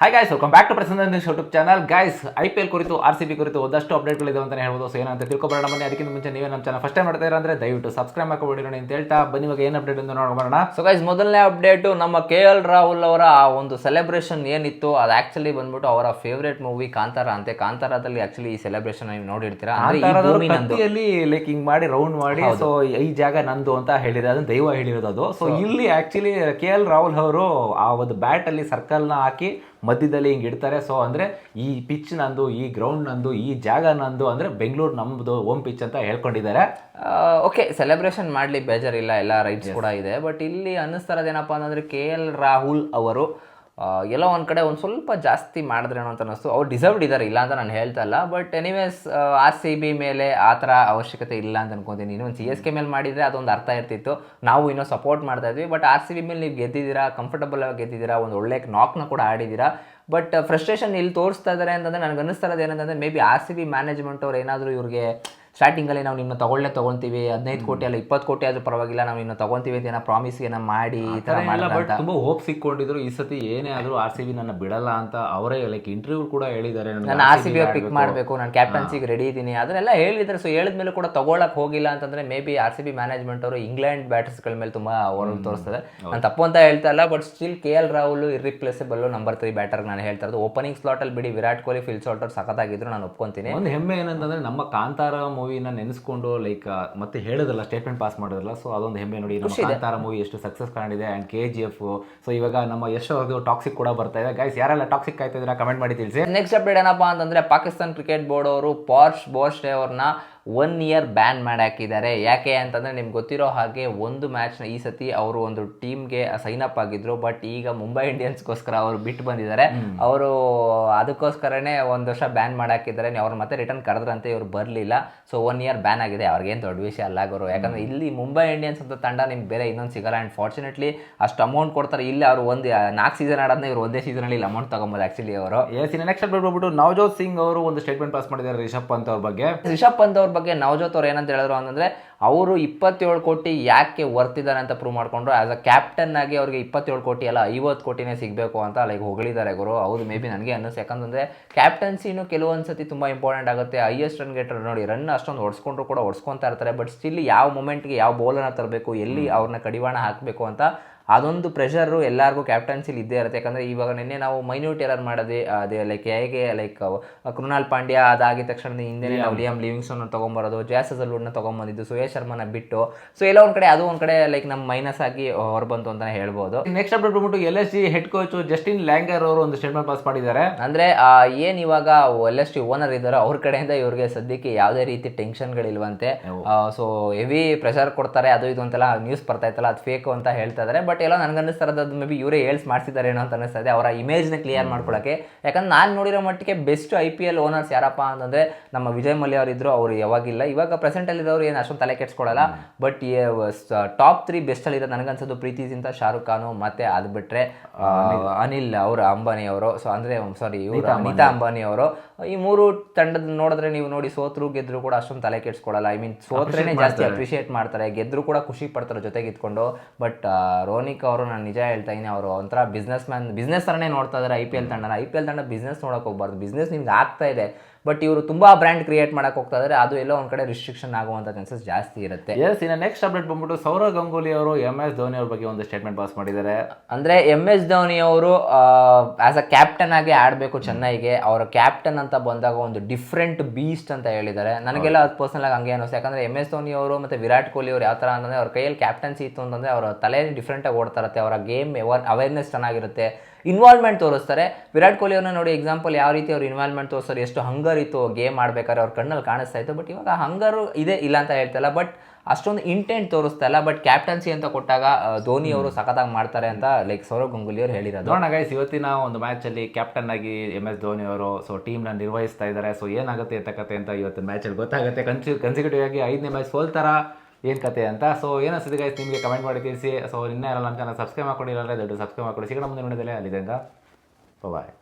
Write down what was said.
Hi guys welcome back to Prasanna YouTube channel guys I P L ಕುರಿತು R C B ಕುರಿತು ಒಂದಷ್ಟು ಅಪ್ಡೇಟ್ಗಳಿದೆ ಅಂತ ಹೇಳ್ಬೋದು. ಸೊ ಏನಂತ ತಿಳ್ಕೊಬರೋಣ ಬನ್ನಿ. ಅದಕ್ಕಿಂತ ಮುಂಚೆ ನೀವೇ ನಮ್ಮ ಚಾನಲ್ ಫಸ್ಟ್ ಟೈಮ್ ಮಾಡ್ತಾ ಇರೋ ಅಂದ್ರೆ ದಯವಿಟ್ಟು ಸಬ್ಸ್ಕ್ರೈಬ್ ಮಾಡ್ಕೊಬಿಡಿ ನೋಡಿ ಅಂತ ಹೇಳ್ತಾ ಬನ್ನಿ. ಇವಾಗ ಏನು ಅಪ್ಡೇಟ್ ಅಂತ ನೋಡ್ಬೋಣ ಸೊ ಗೈಸ್ ಮೊದಲನೇ ಅಪ್ಡೇಟು ನಮ್ಮ ಕೆ ಎಲ್ ರಾಹುಲ್ ಅವರ ಆ ಒಂದು ಸೆಲೆಬ್ರೇಷನ್ ಏನಿತ್ತು ಅದು ಆಕ್ಚುಲಿ ಬಂದ್ಬಿಟ್ಟು ಅವರ ಫೇವ್ರೇಟ್ ಮೂವಿ ಕಾಂತಾರ ಅಂತೆ. ಕಾಂತಾರದಲ್ಲಿ ಆಕ್ಚುಲಿ ಈ ಸೆಲೆಬ್ರೇಷನ್ ನೀವು ನೋಡಿರ್ತೀರಾ? ಲೈಕ್ ಹಿಂಗ್ ಮಾಡಿ ರೌಂಡ್ ಮಾಡಿ ಸೊ ಈ ಜಾಗ ನಂದು ಅಂತ ಹೇಳಿದ್ರೆ ಅದನ್ನ ದೈವ ಹೇಳಿರೋದು ಅದು. ಸೊ ಇಲ್ಲಿ ಆಕ್ಚುಲಿ ಕೆ ಎಲ್ ರಾಹುಲ್ ಅವರು ಆ ಒಂದು ಬ್ಯಾಟ್ ಅಲ್ಲಿ ಸರ್ಕಲ್ನ ಹಾಕಿ ಮಧ್ಯದಲ್ಲಿ ಹಿಂಗೆ ಇಡ್ತಾರೆ. ಸೊ ಅಂದರೆ ಈ ಪಿಚ್ ನಂದು ಈ ಗ್ರೌಂಡ್ ನಂದು ಈ ಜಾಗ ನಂದು ಅಂದರೆ ಬೆಂಗಳೂರು ನಮ್ಮದು ಓಮ್ ಪಿಚ್ ಅಂತ ಹೇಳ್ಕೊಂಡಿದ್ದಾರೆ. ಓಕೆ ಸೆಲೆಬ್ರೇಷನ್ ಮಾಡಲಿ ಬೇಜಾರಿಲ್ಲ. ಎಲ್ಲ ರೈಟ್ಸ್ ಕೂಡ ಇದೆ. ಬಟ್ ಇಲ್ಲಿ ಅನ್ನಿಸ್ತಾರದೇನಪ್ಪ ಅಂತಂದರೆ ಕೆ ಎಲ್ ರಾಹುಲ್ ಅವರು ಎಲ್ಲೋ ಒಂದು ಕಡೆ ಒಂದು ಸ್ವಲ್ಪ ಜಾಸ್ತಿ ಮಾಡಿದ್ರೇನೋ ಅಂತ ಅನ್ನಿಸ್ತು. ಅವ್ರು ಡಿಸರ್ವ್ಡ್ ಇದ್ದಾರೆ ಇಲ್ಲ ಅಂತ ನಾನು ಹೇಳ್ತಾ ಇಲ್ಲ. But anyways R C B ಮೇಲೆ ಆ ಥರ ಅವಶ್ಯಕತೆ ಇಲ್ಲ ಅಂತ ಅನ್ಕೊತೀನಿ. ಇನ್ನೊಂದು ಸಿ ಎಸ್ ಕೆ ಮೇಲೆ ಮಾಡಿದರೆ ಅದೊಂದು ಅರ್ಥ ಇರ್ತಿತ್ತು. ನಾವು ಇನ್ನೂ ಸಪೋರ್ಟ್ ಮಾಡ್ತಾ ಇದ್ವಿ. ಬಟ್ ಆರ್ ಸಿ ಬಿ ಮೇಲೆ ನೀವು ಗೆದ್ದಿದ್ದೀರಾ ಕಂಫರ್ಟಬಲ್ ಆಗಿ ಗೆದ್ದಿದ್ದೀರಾ, ಒಂದು ಒಳ್ಳೆ ನಾಕ್ನ ಕೂಡ ಆಡಿದ್ದೀರಾ. ಬಟ್ ಫ್ರಸ್ಟ್ರೇಷನ್ ಇಲ್ಲಿ ತೋರಿಸ್ತಾ ಇದ್ದಾರೆ ಅಂತಂದ್ರೆ, ನನಗೆ ಅನ್ನಿಸ್ತಾ ಇರೋದು ಏನಂತಂದರೆ maybe R C B management ಅವ್ರು ಏನಾದರೂ ಇವ್ರಿಗೆ ಸ್ಟಾರ್ಟಿಂಗಲ್ಲಿ ನಾವು ನಿಮ್ಮ ತಗೊಳ್ಳೇ ತೊಗೊಳ್ತೀವಿ ಹದಿನೈದು ಕೋಟಿ ಅಲ್ಲ ಇಪ್ಪತ್ತು ಕೋಟಿ ಆದರೂ ಪರವಾಗಿಲ್ಲ ನಾವು ಇನ್ನು ತಗೊಳ್ತೀವಿ ಅಂತ ಏನೋ ಪ್ರಾಮಿಸ್ ಏನೋ ಮಾಡಿ ಈ ಥರ ಮಾಡಿಲ್ಲ ಬಟ್ ತುಂಬಾ ಹೋಪ್ ಸಿಕ್ಕೊಂಡಿದ್ರು. ಈ ಸತಿ ಏನೇ ಆದರೂ ಆರ್ ಸಿ ಬಿ ನನ್ನ ಬಿಡಲ್ಲ ಅಂತ ಅವರೇ ಲೈಕ್ ಇಂಟರ್ವ್ಯೂ ಕೂಡ ಹೇಳಿದ್ದಾರೆ ನಾನು ಆರ್ ಸಿ ಬಿ ಪಿಕ್ ಮಾಡಬೇಕು ನಾನು ಕ್ಯಾಪ್ಟನ್ಸಿಗೆ ರೆಡಿ ಇದ್ದೀನಿ ಅದನ್ನೆಲ್ಲ ಹೇಳಿದ್ದಾರೆ. ಸೊ ಹೇಳಿದ್ಮೇಲೆ ಕೂಡ ತಗೊಳ್ಳೋಕೆ ಹೋಗಿಲ್ಲ ಅಂತಂದ್ರೆ maybe R C B management ಅವರು ಇಂಗ್ಲೆಂಡ್ ಬ್ಯಾಟರ್ಸ್ಗಳ ಮೇಲೆ ತುಂಬ ಅವರು ತೋರಿಸ್ತಾರೆ ನಾನು ತಪ್ಪು ಅಂತ ಹೇಳ್ತಾ ಇಲ್ಲ but still K L Rahul irreplaceable number three batter ನಾನು ಹೇಳ್ತಾ ಇರೋದು. ಓಪನಿಂಗ್ ಸ್ಲಾಟಲ್ಲಿ ಬಿಡಿ ವಿರಾಟ್ ಕೊಹ್ಲಿ ಫಿಲ್ ಶಾರ್ಟರ್ ಸಖತ್ತಾಗಿದ್ರು ನಾನು ಒಪ್ಕೊಂತೀನಿ. ಒಂದು ಹೆಮ್ಮೆ ಏನಂತಂದ್ರೆ ನಮ್ಮ ಕಾಂತಾರ ಮೂವಿನ ನೆನೆಸ್ಕೊಂಡು ಲೈಕ್ ಮತ್ತೆ ಹೇಳೋದಲ್ಲ ಸ್ಟೇಟ್ಮೆಂಟ್ ಪಾಸ್ ಮಾಡೋದಲ್ಲ ಸೊ ಅದೊಂದು ಹೆಮ್ಮೆ ನೋಡಿ. ನಮ್ಮ ಕಾಂತಾರ ಮೂವಿ ಎಷ್ಟು success ಕಾಣಿದೆ and K G F so ಇವಾಗ ನಮ್ಮ ಯಶ್ ಅವ್ರದ್ದು ಟಾಕ್ಸಿಕ್ ಕೂಡ ಬರ್ತಾ ಇದೆ. ಗೈಸ್ ಯಾರೆಲ್ಲ ಟಾಕ್ಸಿಕ್ ಆಯ್ತಾ ಕಮೆಂಟ್ ಮಾಡಿ ತಿಳಿಸಿ. ನೆಕ್ಸ್ಟ್ ಅಪ್ಡೇಟ್ ಏನಪ್ಪಾ ಅಂತಂದ್ರೆ ಪಾಕಿಸ್ತಾನ್ ಕ್ರಿಕೆಟ್ ಬೋರ್ಡ್ ಅವರು ಪಾರ್ಶ್ ಬೋರ್ಸ್ಟೆ ಅವ್ರನ್ನ ಒನ್ ಇಯರ್ ಬ್ಯಾನ್ ಮಾಡಿ ಹಾಕಿದ್ದಾರೆ ಯಾಕೆ ಅಂತಂದರೆ ನಿಮ್ಗೆ ಗೊತ್ತಿರೋ ಹಾಗೆ ಒಂದು ಮ್ಯಾಚ್ನ ಈ ಸತಿ ಅವರು ಒಂದು ಟೀಮ್ಗೆ ಸೈನ್ ಅಪ್ ಆಗಿದ್ರು. ಬಟ್ ಈಗ ಮುಂಬೈ ಇಂಡಿಯನ್ಸ್ಗೋಸ್ಕರ ಅವರು ಬಿಟ್ಟು ಬಂದಿದ್ದಾರೆ. ಅವರು ಅದಕ್ಕೋಸ್ಕರನೇ ಒಂದು ವರ್ಷ ಬ್ಯಾನ್ ಮಾಡಿ ಹಾಕಿದ್ದಾರೆ ಅವ್ರು ಮತ್ತೆ ರಿಟರ್ನ್ ಕರೆದ್ರಂತೆ ಇವರು ಬರಲಿಲ್ಲ. ಸೊ ಒನ್ ಇಯರ್ ಬ್ಯಾನ್ ಆಗಿದೆ. ಅವ್ರಿಗೇನು ದೊಡ್ಡ ವಿಷಯ ಅಲ್ಲ ಗುರು. ಯಾಕಂದ್ರೆ ಇಲ್ಲಿ ಮುಂಬೈ ಇಂಡಿಯನ್ಸ್ ಅಂತ ತಂಡ ನಿಮ್ಗೆ ಬೇರೆ ಇನ್ನೊಂದು ಸಿಗಲ್ಲ. ಆ್ಯಂಡ್ ಫಾರ್ಚುನೇಟ್ಲಿ ಅಷ್ಟು ಅಮೌಂಟ್ ಕೊಡ್ತಾರೆ. ಇಲ್ಲಿ ಅವರು ಒಂದು ನಾಲ್ಕು ಸೀಸನ್ ಆಡೋದನ್ನ ಇವರು ಒಂದೇ ಸೀಸನಲ್ಲಿ ಇಲ್ಲಿ ಅಮೌಂಟ್ ತೊಗೊಬೋದು ಆ್ಯಕ್ಚುಲಿ ಅವರು. ಎಸ್ ನೆಕ್ಸ್ಟ್ ಬಿಟ್ಬಿಟ್ಟು ಬಂದ್ಬಿಟ್ಟು ನವಜೋತ್ ಸಿಂಗ್ ಅವರು ಒಂದು ಸ್ಟೇಟ್ಮೆಂಟ್ ಪಾಸ್ ಮಾಡಿದ್ದಾರೆ ರಿಷಬ್ ಪಂತ್ ಅವ್ರ ಬಗ್ಗೆ. ರಿಷಬ್ ಪಂತ್ ಅವ್ರ ಬಗ್ಗೆ ನವಜೋತ್ ಅವ್ರು ಏನಂತ ಹೇಳಿದ್ರು ಅಂತಂದರೆ ಅವರು ಇಪ್ಪತ್ತೇಳು ಕೋಟಿ ಯಾಕೆ ವರ್ತಿದ್ದಾರೆ ಅಂತ ಪ್ರೂವ್ ಮಾಡಿಕೊಂಡ್ರು? ಆ್ಯಸ್ ಅ ಕ್ಯಾಪ್ಟನ್ ಆಗಿ ಅವ್ರಿಗೆ ಇಪ್ಪತ್ತೇಳು ಕೋಟಿ ಅಲ್ಲ ಐವತ್ತು ಕೋಟಿನೇ ಸಿಗಬೇಕು ಅಂತ ಲೈಕ್ ಹೊಗಳಿದ್ದಾರೆ ಗುರು. ಹೌದು ಮೇ ಬಿ ನನಗೆ ಅನ್ನಿಸ್ತು. ಯಾಕಂದರೆ ಕ್ಯಾಪ್ಟನ್ಸಿನೂ ಕೆಲವೊಂದು ಸತಿ ತುಂಬ ಇಂಪಾರ್ಟೆಂಟ್ ಆಗುತ್ತೆ. ಹೈಯೆಸ್ಟ್ ರನ್ ಗೆಟರ್ ನೋಡಿ ರನ್ ಅಷ್ಟೊಂದು ಹೊಡ್ಸ್ಕೊಂಡ್ರು ಕೂಡ ಹೊಡ್ಸ್ಕೊತಾ ಇರ್ತಾರೆ. ಬಟ್ ಸ್ಟಿಲ್ ಯಾವ ಮೂಮೆಂಟ್ಗೆ ಯಾವ ಬೌಲರ್ನ ತರಬೇಕು ಎಲ್ಲಿ ಅವ್ರನ್ನ ಕಡಿವಾಣ ಹಾಕಬೇಕು ಅಂತ ಅದೊಂದು ಪ್ರೆಷರು ಎಲ್ಲರಿಗೂ ಕ್ಯಾಪ್ಟನ್ಸಿಲಿ ಇದ್ದೇ ಇರುತ್ತೆ. ಯಾಕಂದರೆ ಇವಾಗ ನಿನ್ನೆ ನಾವು ಮೈನ್ಯೂಟ್ ಎರರ್ ಮಾಡೋದೇ ಅದೇ ಲೈಕ್ ಹೇಗೆ ಲೈಕ್ ಕೃಣಾಲ್ ಪಾಂಡ್ಯ ಅದಾಗಿದ ತಕ್ಷಣ ಹಿಂದೆ ನಾವು ಲಿಯಮ್ ಲಿವಿಂಗ್ಸ್ಟೋನ್ ತೊಗೊಂಬರೋದು ಜಾಸಲ್ವುಡ್ನ ತೊಗೊಂಬಂದಿದ್ದು ಸುಯೇಶ್ ಶರ್ಮನ ಬಿಟ್ಟು. ಸೊ ಎಲ್ಲ ಒಂದು ಕಡೆ ಅದು ಒಂದು ಕಡೆ ಲೈಕ್ ನಮ್ಮ ಮೈನಸ್ ಆಗಿ ಹೊರಬಂತು ಅಂತಲೇ ಹೇಳ್ಬೋದು. ನೆಕ್ಸ್ಟ್ ಅಪ್ಡೇಟ್ ಬಂದ್ಬಿಟ್ಟು L S G head coach Justin Langer ಅವರು ಒಂದು ಸ್ಟೇಟ್ಮೆಂಟ್ ಪಾಸ್ ಮಾಡಿದ್ದಾರೆ. ಅಂದರೆ ಏನು ಇವಾಗ ಎಲ್ ಎಸ್ ಟಿ ಓನರ್ ಇದ್ದಾರೋ ಅವ್ರ ಕಡೆಯಿಂದ ಇವ್ರಿಗೆ ಸದ್ಯಕ್ಕೆ ಯಾವುದೇ ರೀತಿ ಟೆನ್ಷನ್ಗಳಿಲ್ವಂತೆ ಸೊ ಹೆವಿ ಪ್ರೆಷರ್ ಕೊಡ್ತಾರೆ ಅದು ಇದು ಅಂತೆಲ್ಲ ನ್ಯೂಸ್ ಬರ್ತಾ ಇತ್ತಲ್ಲ ಅದು ಫೇಕು ಅಂತ ಹೇಳ್ತಾ ಇದ್ದಾರೆ ಬಟ್ ಎಲ್ಲ ನನಗೆ ಅನ್ನಿಸ್ತಾ ಇರೋದು ಅದು ಮೇ ಬಿ ಇವರೇ ಹೇಳ್ಸ್ ಮಾಡ್ತಿದ್ದಾರೆ ಏನೋ ಅಂತ ಅನಿಸ್ತದೆ ಅವರ ಇಮೇಜ್ನ ಕ್ಲಿಯರ್ ಮಾಡ್ಕೊಳ್ಳೋಕೆ ಯಾಕಂದ್ರೆ ನಾನು ನೋಡಿರೋ ಮಟ್ಟಿಗೆ best I P L owners ಯಾರಪ್ಪ ಅಂತಂದರೆ ನಮ್ಮ ವಿಜಯ್ ಮಲ್ಯ ಅವರಿದ್ದರು ಅವರು ಯಾವಾಗಿಲ್ಲ. ಇವಾಗ ಪ್ರೆಸೆಂಟಲ್ಲಿರೋರು ಏನು ಅಷ್ಟೊಂದು ತಲೆ ಕೆಡ್ಸ್ಕೊಳ್ಳಲ್ಲ ಬಟ್ ಟಾಪ್ ತ್ರೀ ಬೆಸ್ಟಲ್ಲಿರೋ ನನಗನ್ಸೋದು ಪ್ರೀತಿ ಸಿಂತ ಶಾರುಖ್ ಖಾನು ಮತ್ತೆ ಅದು ಬಿಟ್ಟರೆ ಅನಿಲ್. ಅವರು ಅಂಬಾನಿ ಅವರು. ಸೊ ಅಂದರೆ ಸಾರಿ ಇವರು ಅನಿತಾ ಅಂಬಾನಿ. ಅವರು. ಈ ಮೂರು ತಂಡದ ನೋಡಿದ್ರೆ ನೀವು ನೋಡಿ ಸೋತ್ರು ಗೆದ್ರು ಕೂಡ ಅಷ್ಟೊಂದು ತಲೆ ಕೆಡ್ಸ್ಕೊಳ್ಳಲ್ಲ ಐ ಮೀನ್ ಸೋತ್ರೇನೆ ಜಾಸ್ತಿ ಅಪ್ರಿಷಿಯೇಟ್ ಮಾಡ್ತಾರೆ. ಗೆದ್ರು ಕೂಡ ಖುಷಿ ಪಡ್ತಾರೆ ಜೊತೆಗೆ ಇದ್ಕೊಂಡು ಬಟ್ ರೋನಿಕ್ ಅವರು, ನಾನು ನಿಜ ಹೇಳ್ತಾ ಇದ್ದೀನಿ ಅವರು ಒಂಥರ ಬಿಸ್ನೆಸ್ ಮ್ಯಾನ್ ಬಿಸ್ನೆಸ್ ಥರನೇ ನೋಡ್ತಾ ಇದ್ದಾರೆ ಐ ಪಿ ಎಲ್ ತಂಡನ. ಐ ಪಿ ಎಲ್ ತಂಡ ಬಿಸ್ನೆಸ್ ನೋಡೋಕೆ ಹೋಗ್ಬಾರ್ದು. ಬಿಸ್ನೆಸ್ ನಿಮ್ಗೆ ಆಗ್ತಾ ಇದೆ. ಬಟ್ ಇವರು ತುಂಬಾ ಬ್ರ್ಯಾಂಡ್ ಕ್ರಿಯೇಟ್ ಮಾಡಕ್ಕೆ ಹೋಗ್ತಾ ಇದ್ದಾರೆ ಅದು ಎಲ್ಲೋ ಒಂದು ಕಡೆ ರಿಸ್ಟ್ರಿಕ್ಷನ್ ಆಗುವಂಥ ಚಾನ್ಸಸ್ ಜಾಸ್ತಿ ಇರುತ್ತೆ. ಎಸ್ ಇನ್ನು ನೆಕ್ಸ್ಟ್ ಅಪ್ಡೇಟ್ ಬಂದ್ಬಿಟ್ಟು ಸೌರವ್ ಗಂಗೂಲಿ ಅವರು ಎಂ ಎಸ್ ಧೋನಿ ಅವ್ರ ಬಗ್ಗೆ ಒಂದು ಸ್ಟೇಟ್ಮೆಂಟ್ ಪಾಸ್ ಮಾಡಿದ್ದಾರೆ. ಅಂದ್ರೆ ಎಂ ಎಸ್ ಧೋನಿ ಅವರು ಆಸ್ ಅ ಕ್ಯಾಪ್ಟನ್ ಆಗಿ ಆಡಬೇಕು ಚೆನ್ನೈಗೆ. ಅವರ ಕ್ಯಾಪ್ಟನ್ ಅಂತ ಬಂದಾಗ ಒಂದು ಡಿಫ್ರೆಂಟ್ ಬೀಸ್ಟ್ ಅಂತ ಹೇಳಿದ್ದಾರೆ. ನನಗೆಲ್ಲ ಅದು ಪರ್ಸನಲ್ ಆಗಿ ಹಂಗೆ ಅನಿಸ್ತು ಯಾಕಂದ್ರೆ ಎಂ ಎಸ್ ಧೋನಿ ಅವರು ಮತ್ತೆ ವಿರಾಟ್ ಕೊಹ್ಲಿ ಅವರು ಯಾವ ಥರ ಅಂತಂದ್ರೆ ಅವ್ರ ಕೈಯಲ್ಲಿ ಕ್ಯಾಪ್ಟನ್ಸಿ ಇತ್ತು ಅಂತಂದ್ರೆ ಅವರ ತಲೆ ಡಿಫ್ರೆಂಟ್ ಆಗಿ ಓಡ್ತಾ ಇರುತ್ತೆ. ಅವರ ಗೇಮ್ ಅವೇರ್ನೆಸ್ ಚೆನ್ನಾಗಿರುತ್ತೆ. ಇನ್ವಾಲ್ವ್ಮೆಂಟ್ ತೋರಿಸ್ತಾರೆ. ವಿರಾಟ್ ಕೊಹ್ಲಿ ಅವ್ರನ್ನ ನೋಡಿ ಎಕ್ಸಾಂಪಲ್ ಯಾವ ರೀತಿ ಅವ್ರು ಇನ್ವಾಲ್ವ್ಮೆಂಟ್ ತೋರಿಸ್ತಾರೆ ಎಷ್ಟು ಹಂಗರ್ ಇತ್ತು ಗೇಮ್ ಆಡ್ಬೇಕಾದ್ರೆ ಅವ್ರ ಕಣ್ಣಲ್ಲಿ ಕಾಣಿಸ್ತಾ ಇತ್ತು. ಬಟ್ ಇವಾಗ ಹಂಗರು ಇದೆ ಇಲ್ಲ ಅಂತ ಹೇಳ್ತಲ್ಲ ಬಟ್ ಅಷ್ಟೊಂದು ಇಂಟೆಂಟ್ ತೋರಿಸ್ತಾ ಇಲ್ಲ. ಬಟ್ ಕ್ಯಾಪ್ಟನ್ಸಿ ಅಂತ ಕೊಟ್ಟಾಗ ಧೋನಿ ಅವರು ಸಖತ್ತಾಗಿ ಮಾಡ್ತಾರೆ ಅಂತ ಲೈಕ್ ಸೌರವ್ ಗಂಗೂಲಿ ಅವರು ಹೇಳಿರೋದು. ನೋಡೋಣ ಗೈಸ್ ಇವತ್ತಿನ ಒಂದು ಮ್ಯಾಚ್ ಅಲ್ಲಿ ಕ್ಯಾಪ್ಟನ್ ಆಗಿ ಎಂ ಎಸ್ ಧೋನಿ ಅವರು ಸೊ ಟೀಮ್ನ ನಿರ್ವಹಿಸ್ತಾ ಇದ್ದಾರೆ. ಸೊ ಏನಾಗುತ್ತೆ ಅಂತ ಕತೆ ಅಂತ ಇವತ್ತಿನ ಮ್ಯಾಚ್ ಅಲ್ಲಿ ಗೊತ್ತಾಗುತ್ತೆ. ಕನ್ಸಿ ಕನ್ಸಿಕ್ಯೂಟಿವ್ ಆಗಿ ಐದನೇ ಮ್ಯಾಚ್ ಸೋಲ್ತಾರ? ಏನ್ ಕತೆ ಅಂತ? ಸೊ ಏನೋ ಗೈಸ್ ನಿಮಗೆ ಕಮೆಂಟ್ ಮಾಡಿ ತಿಳಿಸಿ. ಸೊ ಇನ್ನೂ ಇರಲ್ಲ ನಮ್ಮ ಚಾನಲ್ ಸಬ್ಸ್ಕ್ರೈಬ್ ಮಾಡ್ಕೊಂಡಿಲ್ಲ ದೊಡ್ಡ ಸಬ್ಸ್ಕ್ರೈಬ್ ಮಾಡ್ಕೊಳ್ಳಿ. ಸಿಗೋಣ ಮುಂದೆ ನೋಡಿದಲ್ಲೇ ಅಲ್ಲಿಂದ ಬಾಯ್